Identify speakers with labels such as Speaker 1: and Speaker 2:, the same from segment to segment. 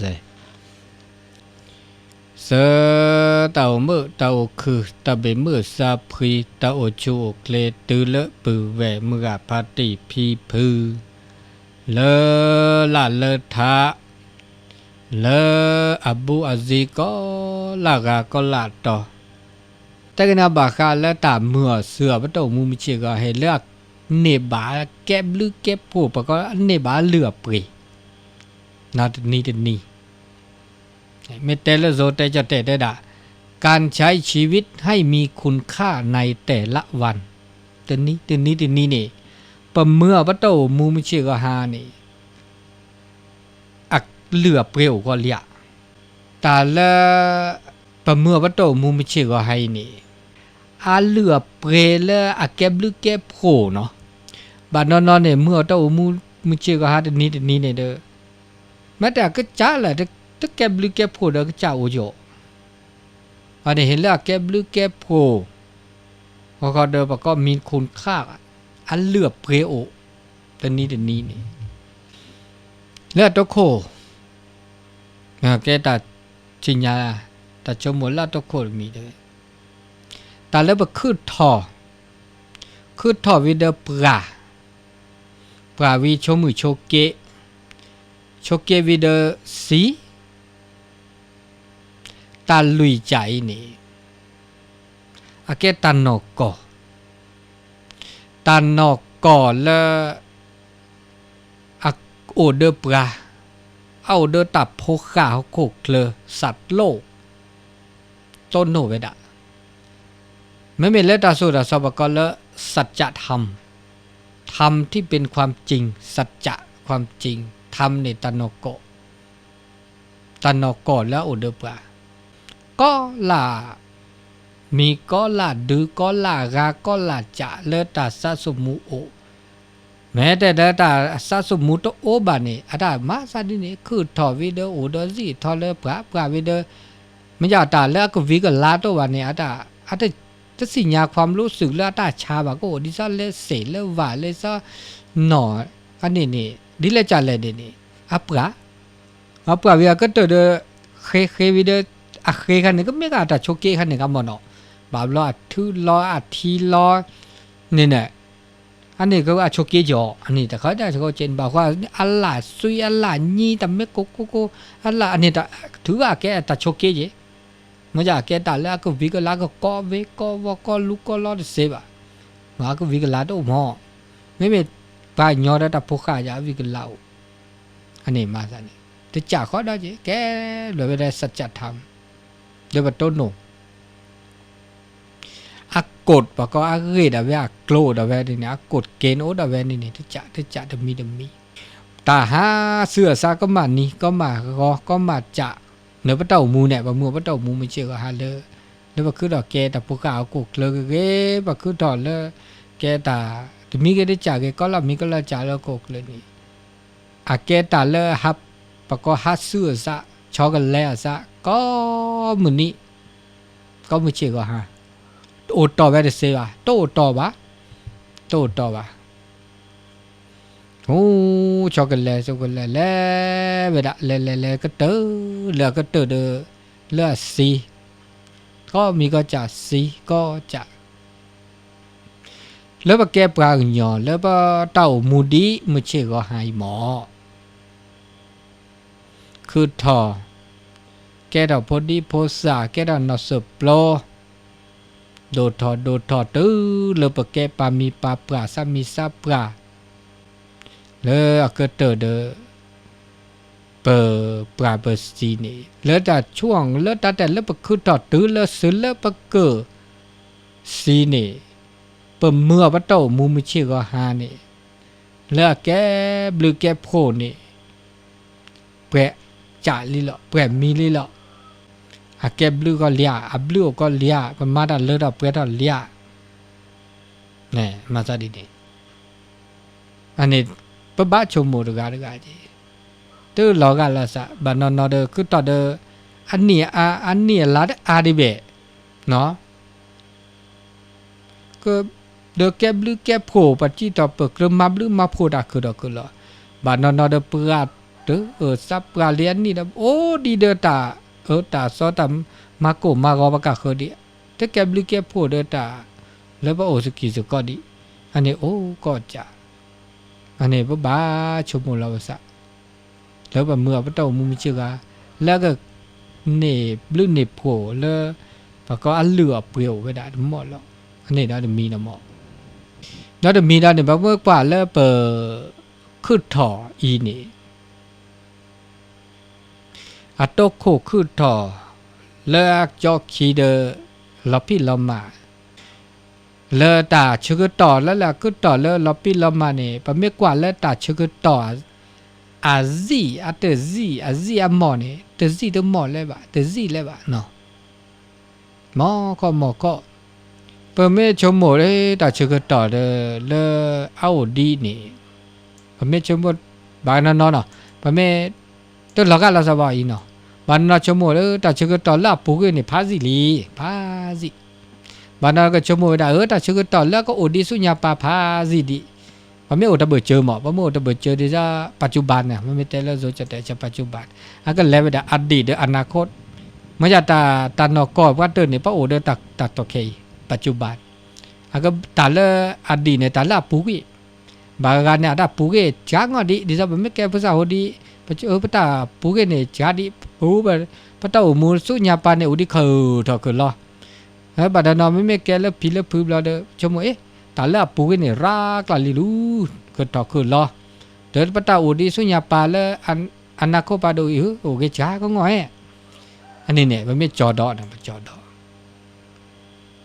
Speaker 1: เลเสตาเมื่อตาคือตาเบเมื่อซาพรีตาอชูเคลตือเลปือแวเมื่อพาติพีพือเลลาเลทาเลอับูอาซีก็ลากาก็ลาต่อแต่กนาบาคาและตามเมื่อเสือประตูมุมิเชียก็ให้เลือกเนบาแก็บลือแก็บผู้ประกอบเนบาเหลือปรี นาตนี้ตนี้ไม่แต่ละโซแต่จะแต่ได้ดะการใช้ชีวิตให้มีคุณค่าในแต่ละวันตนี้ตนี้ตนี้นี่ปะเมื่อบ่ต้องมูมิเชกหานี่อักเหลือเปรียวก็เลียตาละปะเมื่อบ่ต้องมูมิเชกให้นี่อาเหลือเปรเลอะแกบลึกแกบโผเนาะบาดนอนๆเนี่ยเมื่อเต้ามูมูเชกหาดนี้นี้เนี่ยเด้อ แม้แต่ก็จ้าแหละตะแกบลึกแกโผเด้อก็จ้าโอโยอันนี้เห็นแล้วแกบลึกแกโผพอก็เด้อปก็มีคุณค่าอันเลือบเปรโอตอนนี้ตอนนี้นี่แล้วตะโคนะแกตาจิญญาตาจมหมดแล้วตะโคมีเด้อตาเลบคือทอคือทอวิเดปราปราวิโชมือโชเกโชเกวิเดสีตาลุยใจนี่อาเกตานอกกอตานอกกอและอะโอเดอปราเอาเดอตับโพขาวโคกเลสัตว์โลกต้นโนเวดาไม่มีเลตาสุดาสบกละสัจธรรมธรรมที่เป็นความจริง สัจจะความจริง ธรรมในตโนโกตโนโกและอุดปาก็ล่ามีก็ล่าดือก็ล่ากาก็ล่าจะเลตาสัสมุโอแม้แต่เลตาสัสมุโตโอบานีอาดามาซาดินี่คือทอวิเดโอเดซีทอเลปราปราวิเดไม่อยากตาแล้วก็วิกลาโตวานี่อาดาอาดาจะสิญญาความรู้สึกแล้วตาชาบะก็ดิซะเลเสเลวาเลซะหนออันนี้นี่ ဒီလက်ချလက်နေနေအပရာအပရာဝီကတတဲ့ခေခေဝီတဲ့အခေခနဲ့ကမေကတာချိုကေခနဲ့ကမနောဘာဘလောအထူလောအထီလောနေနေအနေကအချိုကေကြောအနေတခါတခါကျင်ဘာခွာအလ္လာဆွေအလ္လာညီတမေကိုကိုကိုအလ္လာအနေတသူကကဲတချိုကေကြီးမကြကဲတာလာကဗီကလာကကောဝေကောဝကောလူကောလောစေပါငါကဗီကလာတော့မောမေမေ ปายยอระดับพวกข้าจะวิกเล่าอันนี้มาสันนี่แต่จ่าเขาได้จีแกเหลือเวลาสัจธรรมโดี๋ยวบัต้นหนุ่มอักกดประกอบอักเกดอะเวอากโกลดอะเวนี่เนี่ยอักกดเกนโอดอะเวนี่เนี่ยที่จะที่จะมีจะมีตาหาเสือซาก็มานี่ก็มาก็ก็มาจะเนื้อปะต่ามูเนี่ยปะมือปะต่ามูไม่เชื่อก็ฮาเลอเนื้อปะคือดอกแกแต่พวกเขากุกเลยเก้ปะคือดอกเลยแกแต่ ตมีก็ได้จ่ากก็ละมีก็ละจ่าแล้วกุกเลยนี่อะแกตาเลยฮับปะก็ฮัดเสือซะชอกันแล้วซะก็มือนี้ก็จะ แล้วปะแกปลาหยอแล้วปะเต่ามูดีมือเชก็หายหมอ คือทอแกดอกพอดีโพสาแกดอกนอสโปรโดทอโดทอตื้อเลอปะแกปามีปาปลาซามีซาปลาแล้วก็เตอเดอเปอร์ปลาเปอร์ซีนี่แลอแต่ช่วงแล้วแต่แต่เลอปะคือทอดตื้อแล้วซื้อแลอปะเกอซีนี่ เปิมเมื่อวัตโตมูมิชิก็หานี่เลือแกบลือแกโพนี่แปะจ่าลิละแปะมีลิละอาแกบลือก็เลียอาบลือก็เลียเป็นมาดันเลือดเปรดันเลียนี่มาซาดีดีอันนี้ปะบ้าชมโมดกาดกาจีตัวอหลอกกันละสะบันนอนเดอคือต่อเดออันนี้อาอันนี้ลัดอาดิเบเนาะก็ เดอแก็บลือแก็บโผปัจจิตอเปิกเรมาบลือมาโพดาคือดอกคือละบานอนอเดอเปราเดอเออซับปราเลียนนี่นะโอ้ดีเดอตาเออตาซอตามาโกมากอบกะคือดิเดอแก็บลือแก็บโผเดอตาแล้วบ่โอสกิสก็ดิอันนี้โอ้ก็จะอันนี้บ่บาชมลาวสะแล้วบ่เมื่อบ่ต้องมุมชื่อกาแล้วก็เนบลือเนบโผแล้ว bà có ăn lửa biểu với đã đúng mọi lọ anh này đã được mi là mọ nó được mi đã được bác bước quả แล้วเดมีดาเดบักเบิกว่าแล้วเปิคือถออีนี่อัตโตคู่คือถอเลิกจอกีเดอลอพี่ลอมาเลิตาชื่อต่อแล้วแล้วคือต่อเลิลอพี่ลอมาเนี่ยประเมื่อกว่าแล้วตาชื่อต่ออาซีอัตเตอซีอาซีอัมโมเนี่ยเตอซีต้องมอเลยบ่เตอซีเลยบ่เนาะมอก็มอก็ ชมโมเลยตาเชกต่อเดเลเอาดีนี่เปิดเมชมโมดบานนอนเนาะเปิดเมตัวลอกะลาสบายเนาะบางนนชมโมเลยตาเชกต่อละปูกนี่พาสิลีพาสิบางนนก็ชมโมดได้เออตาเชกต่อแล้วก็อดีสุญญาปาพาสิดิพอไม่โอตเบิดเจอหมอพอไม่โอตเบิดเจอที่จะปัจจุบันเนี่ยมันไม่แต่ละโซจะแต่จะปัจจุบันอันก็แล้วแต่อดีตหรืออนาคตมายาตาตานอกอบว่าเดินในพระโอเดตักตักตอเค ปัจจุบันอาก็ตาเลอดีเนี่ยตาลาปุกิบางานเนี่ยได้ปุกิจางอดีดิซะไม่แก่ภาษาโหดีปัจจุบันตาปุกิเนี่ยจาดิปูบปะตาอุมูสุญญาปาเนี่ยอุดิเขาทอคือรอเฮ้บัดนอไม่แก่แล้วพิลพื้นเราเด้อชมเอ๊ะตาลาปุกิเนี่ยรากลาลิลูคือทอคือ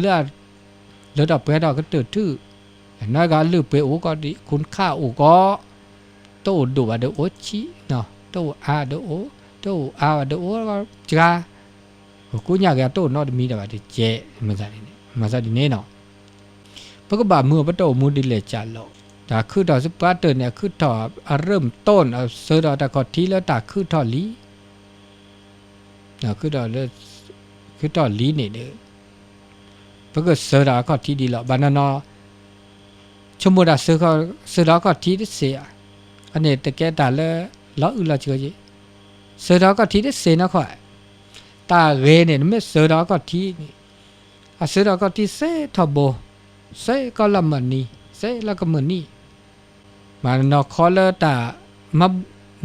Speaker 1: เลือดเลือดออกไปดอกก็ตื่นทื่อน้อยก็ลือไปโอ้ก็ดีคุณค่าโอ้ก็โตดูว่าเดโอชิเนาะโตอาเดโอโตอาเดโอจ้ากูอยากแกโตนอดมีแต่ว่าเจ๊มาซะดิมาซะดิเนาะพระกบามื่อประตูมูดิเลจัาโลตาคือดอสุภาเตอร์เนี่ยคือถอเริ่มต้นเอาเซอร์ดอตะกอทีแล้วตาคือถอลีเนาะคือดอเลยคือถอลีนี่เด้อ ဘကစရာကတီဒီလဘာနာနာချမရာစကစရာကတီဒီစေအနေတကဲတာလဲလောက်ဥလာချေကြီးစရာကတီဒီစေနခွတာရဲနေမစရာကတီအစရာကတီစေထဘောစေကလမနီစေလကမနီမနခေါ်လတာမ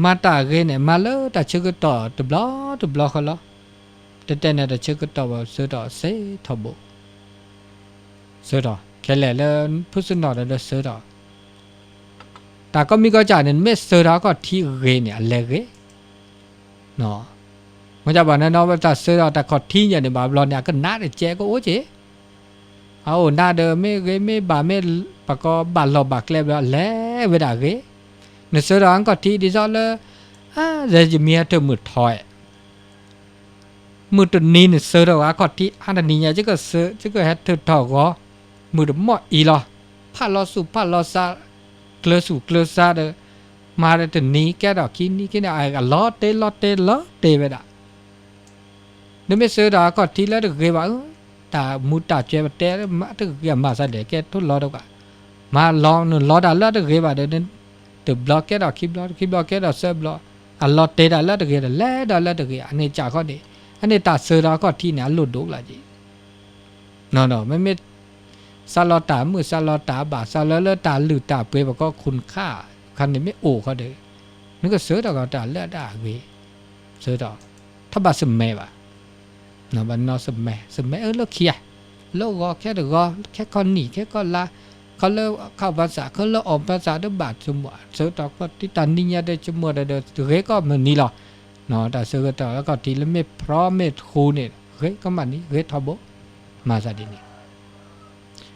Speaker 1: မတာရဲနေမလတာချေကတော့တဘလတဘလခလတတနဲ့တချေကတော့စရာစေထဘော แต่แต่เนี่ยตาชึกต่อว่าซื้อต่อเซทบซื้อต่อแค่แหละแล้วผู้สุนทรแล้วซื้อต่อแต่ก็มีก็จ่ายเนี่ยไม่ซื้อต่อก็ที่เกเนี่ยอะไรเกเนาะมันจะบอกนะเนาะว่าตาซื้อต่อแต่ก็ที่ มือดมออีหรอผ้าลอสูผ้าลอซาเกลสูเกลซาเดอมาเดี๋ยนี้แกดอกคินนี่กินอะไรกันล้อเตล้อเตล้อเตไปด่ะนึกไม่สือดอกก็ทีแล้วเด็กเกยว่าตามูตาเจ็บแต่มาถึงเกี่ยมาซะเด็กแกทุล้อดอกมาลองนึล้อดาแล้วเด็กเกยว่าเดี๋นตึบล็อกแกดอกคิปบล็อกคิปบล็อกแกดอกเซิร์บล็อกอัลลอเตดาแล้วเด็กเกยแล้วดาแล้วด็กเกยอันนี้จากข้อนี้อันนี้ตาเสือดอกก็ทีเนี่ยหลุดดุกละจีนอนอไม่ไม่ ซาลอตามือซาลอตาบาซาลอเลตาลือตาเปบก็คุณค่าคันนี้ไม่โอเขาเด้นึกก็เสือดอกตาเลือดาเวเสือดอกถ้าบาสมแม่บะเนาะบันนอสมแม่สมแม่เออแล้วเคียแล้วก็แค่เดก็แค่คนหนีแค่คนละเขาเลิกเข้าภาษาเขาเลิกออกภาษาด้วยบาทสมบัติเสือตอก็ที่ตันนิยาได้จมวดเดเฮ้ก็มันนี่หรอเนาะแต่เสือตอแล้วก็ทีละไม่พร้อมไม่คูเนี่ยเฮ้ก็มันนี่เฮ้ทบมาซะดินี่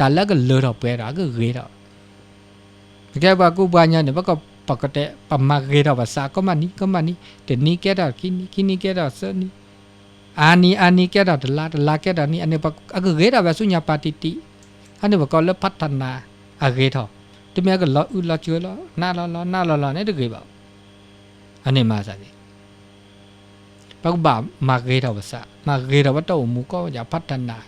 Speaker 1: တာလက်ကလောတော့ပဲတာကရေတော့တကယ်ပါကိုဘာညာနေဘကပကတဲ့ပမရေတော့ပါစာကမနီကမနီတနီကဲတာကိနီကိနီကဲတာစနီအာနီအာနီကဲတာဒလာဒလာကဲတာနီအနေပအကရေတာပဲဆုညာပါတီတီအနေဘကလပတ်တနာအရေတော့တမကလောဥလောကျွလောနာလောလောနာလောလောနဲ့တကယ်ပါအနေမှာစားတယ်ဘကဘာမရေတော့ပါစာမရေတော့တော့မူကောညာပတ်တနာ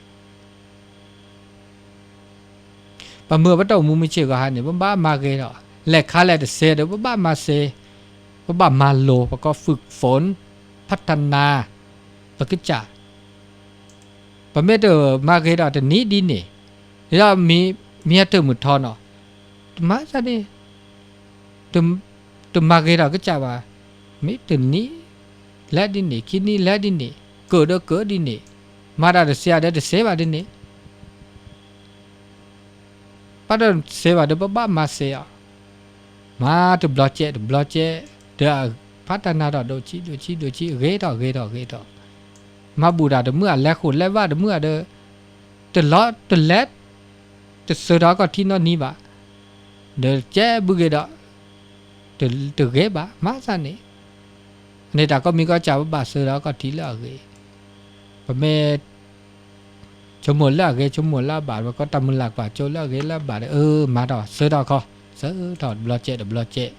Speaker 1: ပမဘတော့မူမချေကဟာနေဘဘာမာကေတော့လက်ခါလက်เซเดบဘာมาเซบဘာมาโลปก็ฝึกฝนพัฒนาปกิจจาปเมเดมาเกดอตนี้ดีนี่ยามีมีตมุทอเนาะมาซะนี่ตุมตุมาเกดอก็จาว่ามิตนี้และดินี่คินี่และดินี่เกิดเกิดดินี่มาดาเสียเดเซบาดินี่ pada sewa de baba masaya ma to bloche to bloche de patana do do chi do chi do chi ge do ge do ge do ma buddha de mua le khu le va de mua de de lot de let de so da ko thi no ni ba de che bu ge do de de ge ba ma sa ni ne da ko mi ko cha ba so da ko thi la ge ပမေ chúng muốn là cái chúng muốn là bà và có tâm lạc và chỗ là cái là bà ơ mà đỏ sơ đỏ kho. Sơ đỏ, lo chệ đỏ, lo chệ.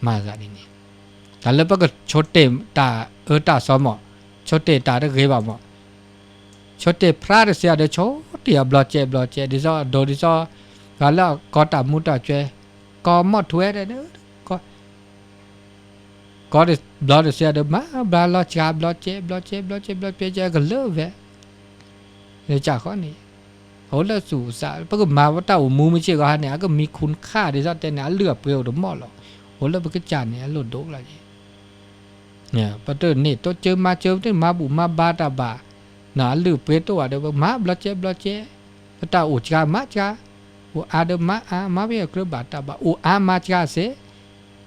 Speaker 1: Mà ra đi nè. Ta lớp bắc chốt tệ ta ở ta so mỏ. Chốt tệ ta đã ghế bảo mỏ. Chốt tệ phá được xe để chốt tỉa lo chệ lo chệ. Đi do, đồ đi do. Và là có ta mua ta chơi có mỏ thuế đấy nữa. Có. Có được, lo được xe được má bla lo chà lo chệ lo chệ lo chệ lo chệ gần lỡ vậy จะข้อนี้โหแล้วสู่สะปรากฏมาว่าเต่ามูไม่เชื่อก็ฮะเนี่ยก็มีคุณค่าได้ซะแต่เนี่ยเหลือเปลี่ยวดมอหรอกโหแล้วมันก็จานเนี่ยหลุดดกอะไรเนี่ยปัตเตอร์นี่ตัวเจอมาเจอที่มาบุมาบาตาบาหนาเหลือเปลี่ยวตัวเดี๋ยวมาบลาเจบลาเจปตาอุจกามาจาอุอาเดมาอามาเวกรบาตาบาอุอามาจาเส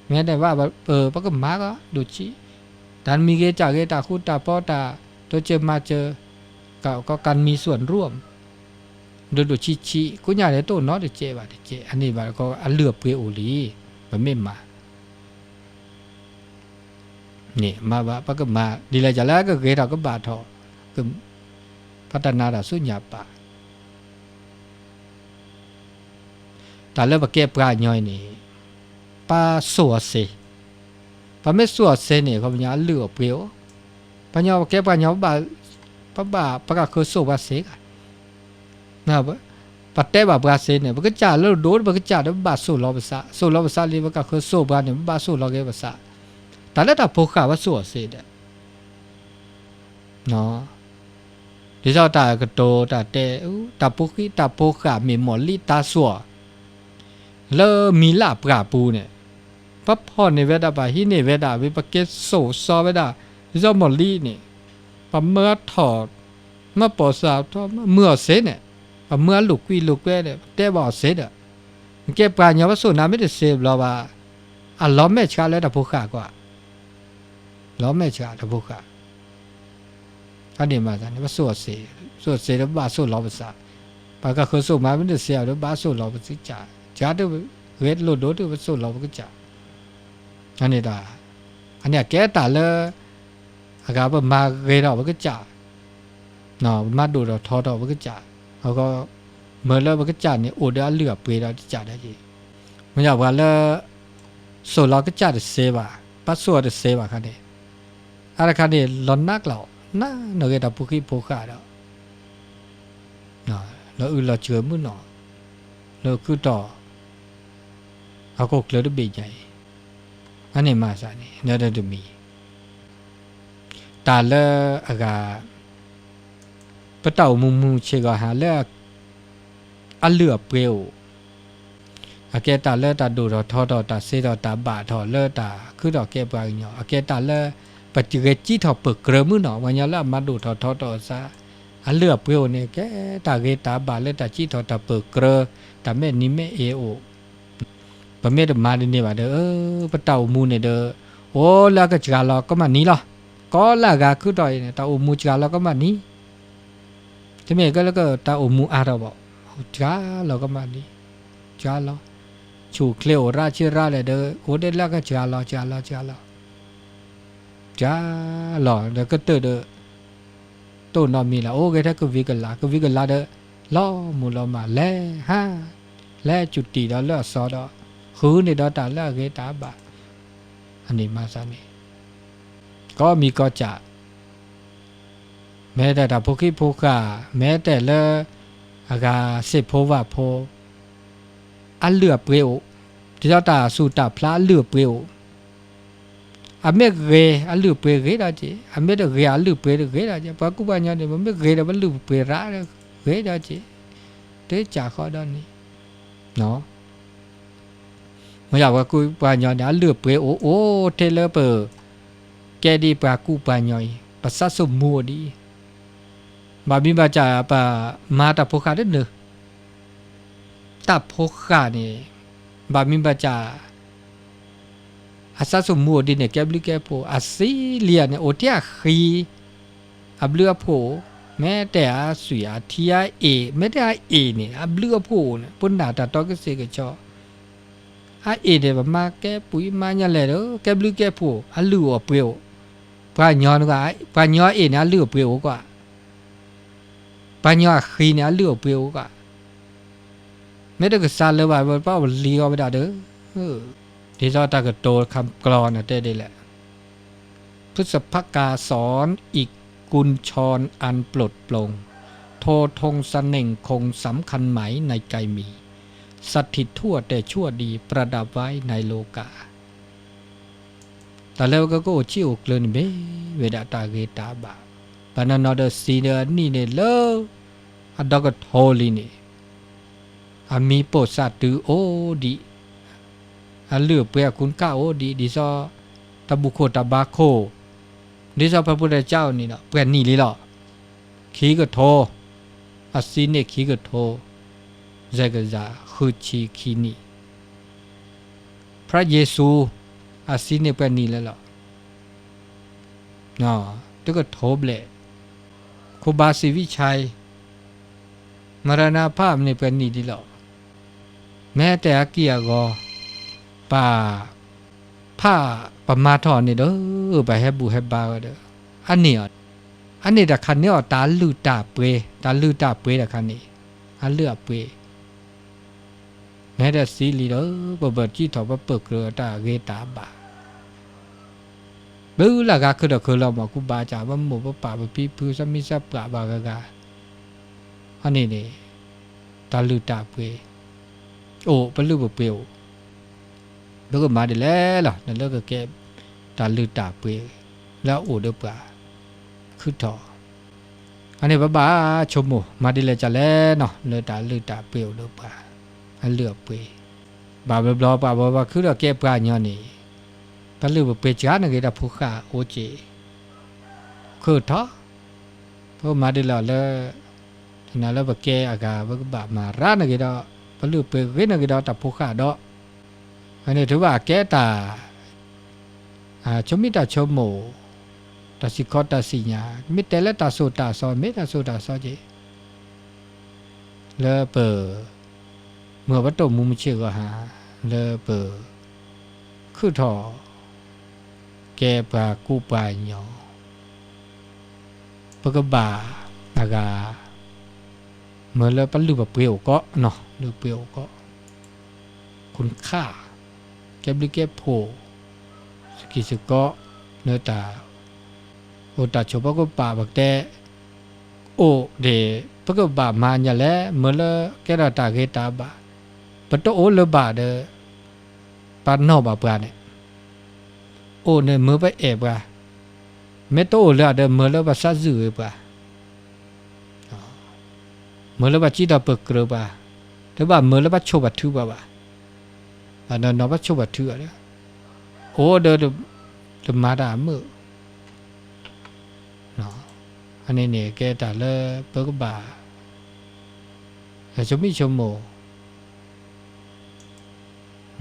Speaker 1: เงี้ยแต่ว่าเออปรากฏมาก็ดูชีดันมีเกจ่าเกตาคุตาพ่อตาตัวเจอมาเจอ ก็การมีส่วนร่วมโดูดูชิชิกูอยากได้ตัวน้อเดเจบาเดเจอันนี้บาก็อันเหลือเปรียโอลีมันไม่มานี่มาบาปะก็มาดีเลยจะแล้วก็เกดาก็บาทอก็พัฒนาดาสุญญาปะแต่แล้วบาเก็บปลาย่อยนี่ปลาสัวเซปลาไม่สัวเซนี่ยเขาเป็นยาเหลือเปรียวปัญญาเก็บปลาย่อยบา ပပပကခဆုဘစေကနာဘပတဲဘဘစေနေဘကကြလို့ဒိုးဘကကြတော့ဘဆုလောဘစာဆုလောဘစာလေးဘကခဆုဘနေဘဆုလောကေဘစာတလက်တာဖိုခဘဆုစေတဲ့နော်ဒီကြောင့်တာကတောတာတဲဦးတာပုခိတာပုခမေမောလီတာဆောလေမီလာပကပူနေပဖောနေဝဒပါဟိနေဝဒဝိပကေဆိုစောဝဒဒီကြောင့်မောလီနေ ปเมื่อถอดเมื่อปอสาวทอเมื่อเสเนี่ยปเมื่อลูกกุยลูกแก่เนี่ยแต่บ่เสดอะเก็บปลาญาว่าสุนาไม่ได้เสพเราว่าอะล้อแม่ชาแล้วแตะพุขากว่าล้อแม่ชาแตะพุขาอันนี้มาเนี่ว่าสวดเสสวดเสแล้วบาสวดล้อภาษาปากก็คือสุมาไม่ได้เสียแล้วบาสวดล้อภาษาจ่าจ่าด้วยเวทโลดดด้วยว่าสวดล้อภาษาจ่าอันนี้ดาอันนี้แกตาเลย aga ba ma ge da ba ge cha na ma do da tho da ba ge cha ha ga ma la ba ge cha ni o da lya pwe da cha da ji ma ya ba la so la ge cha de se ba pa so de se ba kha de ara kha de lon nak la na no ge da pu ki pu kha da na la u la chue mu no la ku da ha ko kle de be jai อันนี้มาซะนี่เดี๋ยวจะมี ต่ามุมมูเชกาหาเล အလျော့ပရေအကဲတာလဲတာဒူတော့ထောတော့တာစေတော့တာဘာတော့လဲတာခုတော့ကဲပွားညောအကဲတာလဲပတိကကြည့်တော့ပကရမှုနော်ဝညာလာမဒူတော့ထောတော့စာအလျော့ပရေနေကဲတာကေတာဘာလဲတာကြည့်တော့တာပကရတာမဲနိမဲအေအိုဘမဲတမာနေပါတော့ပတောက်မှုနေတော့โอ้လာကကြာလာကမနီလာကောလာ ก็ละกาคือต่อยเนี่ยตาอมูจกาแล้วก็มานี้ทำไมก็แล้วก็ตาอมูอาราบอกจ้าเราก็มานี้จ้าเราชูเคลียวราชิราเลยเด้อโอเดลก็จ้าเราจ้าเราจ้าเราจ้าเราเด็กก็เตอเด้อตัวนอมีละโอ้ก็ถ้าก็วิกลาก็วิกลาเด้อล้อมูลมาแล่ห้าแล่จุดตีแล้วเลือซอดอคือในดอตาเลือเกตาบะอันนี้มาซะนี่ ก็มีก็จะ แม้แต่ดาพุกิพุกาแม้แต่เลอากาเสพโพวาโพอันเหลือเปรียวที่เจ้าตาสูตาพระเหลือเปรียวอเมื่อเกรอันเหลือเปลี่เกเได้จีอันเมื่อเรอันเหลือเปรียกเได้จีปะกุบานยานเนี่ยมันไม่เรแต่มันเหลือเปรียวระเรด้จีเตจ่าข้อด้านนี้เนาะไม่อยากว่ากุบานยอนเนี่ยเหลือเปรียวโอ้เทเลเปอร์ ကဲဒီပါကူပညောပစဆုမူဒီဘာဘိဘာချာပါမာတာဖိုခါတဲ့နတာဖိုခါနေဘာဘိဘာချာအစဆုမူဒီနေကဲဘလီကဲပိုအစီလီယနေအိုတယာခီအဘလူအဖိုမဲတဲ့အဆွေအထီယာအေမဲတဲ့အအေနေအဘလူအဖိုပွန်နာတာတော့ကစေကချောအာအေတယ်ဗမာကဲပူမညာလဲတော့ကဲဘလူကဲဖိုအလူောပွေော ป้าเลียวไปได้เด้อเออที่เราตากโตคำกรอนน่ะได้ได้แหละพฤษภกาสอนอีกกุลชรอันปลดปลง โททงสเน่งคงสำคัญไหมในใจมี สถิตทั่วแต่ชั่วดีประดับไว้ในโลกา ตาเลวก็โกเชียวกลืนไปเวลาตาเกตาบาปานานอดสีเดนี่เนี่ยเลอัดดอกโทลีเนอามีโปสัตือโอดีอันเลือเปียคุณก้าโอดีดิซอตะบุโคตะบาโคดิซอพระพุทธเจ้านี่เนาะเปลี่ยนนี่ลีหรอขี้ก็โทอัศีเนี่ยขี้ก็โทใจก็จะคือชีขีนี่พระเยซู อาซีเนเปื่อนนี่เลยเนาะเนาะตก็โทบเลยครูบาศรีวิชัย มรณภาพในเป็นนี่ดีเนาะแม้แต่อาเกียก็ป่าผ้าปมาทอนนี่เด้อไปให้บุให้บาเด้ออันนี้อะอันนี้ตะคันเนี่ยตาลือตาเปตาลือตาเปตะคันนี้อันเลือเปแม้แต่สีลีเด้อบ่เบิดจี้ถอบ่เปิกเรื ngay đã xí lì đó bà bà chỉ thọ bà bực rồi ta ghê tá bà bứ là gà cứ được cứ lòng mà cũng bà chả bà mù bà bà bà bí bứ sao mi sao bà bà gà gà anh này này ta lư ta quê ô bà lư bà bèo bứ cái mà để lẽ là nên lỡ cái kẹp ta lư ta quê là ô được bà cứ thọ อันนี้บ้าบ้าชมหมูมาดีเลยจะเล่นเนาะเลยตาลือตาเปลี่ยวเลยป่า အလွတ်ပွေဘာဘလောဘာဘဘခုတော့ကဲပညောနေဘလူပေချာနေကြတာဖုခအိုချေခုတော့ဘုမာဒီလော်လဲဒီနာလဘကဲအကဘကဘာမာရနေကြတော့ဘလူပေဝေနေကြတော့တဖုခတော့အနေတို့ပါကဲတာအာချုံမိတာချုံမို့တစီခေါ်တစီညာမိတယ်လက်တာဆိုတာဆောမိတာဆိုတာဆောကြီးလဲပ เมื่อวัตถุมุมเชื่อก็หาเลเปอคือทอแกปากูปาญอปกบาอากาเมื่อเลปันลือแบบเปรี้ยวก็เนาะลือเปรี้ยวก็ คุณค่า แกบลิแกโพสกิสก็เนื้อตาโอตาชบก็ป่าบักแต่โอเดปกบามาญะและเมื่อเลแกราตาเกตาบา bắt đầu lỡ bà đỡ bà nó bà bà này ô nè mưa bà ẻ bà mẹ tô lỡ đỡ mưa lỡ bà xa dữ bà mưa lỡ bà chỉ đọc bực rồi bà thế bà mưa lỡ bà chô bà thư bà bà. Bà nọ nó bà chô bà thư ở đó. Ô đỡ đỡ đỡ mà đã mưa nó anh này nè cái đã lỡ bà. Bà mồ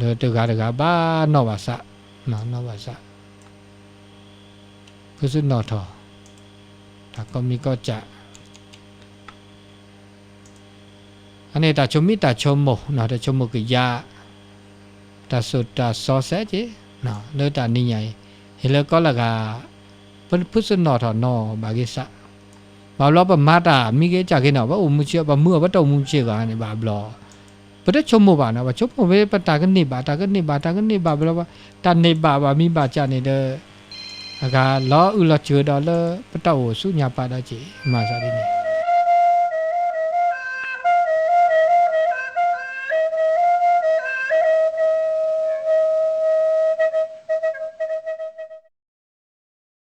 Speaker 1: လောတုကတကပါနောပါစနော်နောပါစကုစုနော်ထောဒါကောမီကောကြအနေတာချုံမိတာချုံမနော်တချုံမကရတဆိုတာဆော့ဆဲဂျီနော်လောတာနိညာဟေလကောလကပန်ပုစနော်ထောနော်ဘာကိစဘာလောပမတာမိကေကြခင်တော့ဘာဦးမှုချဘာမှုဘတော်မှုချကနေဘာဘလော bercuma bana ba cuma we petakan ni ba takan ni ba takan ni ba berapa tan ni ba ba mi baca ni de aga lo ulah cua dah le petau su nyapa dah cik masa ini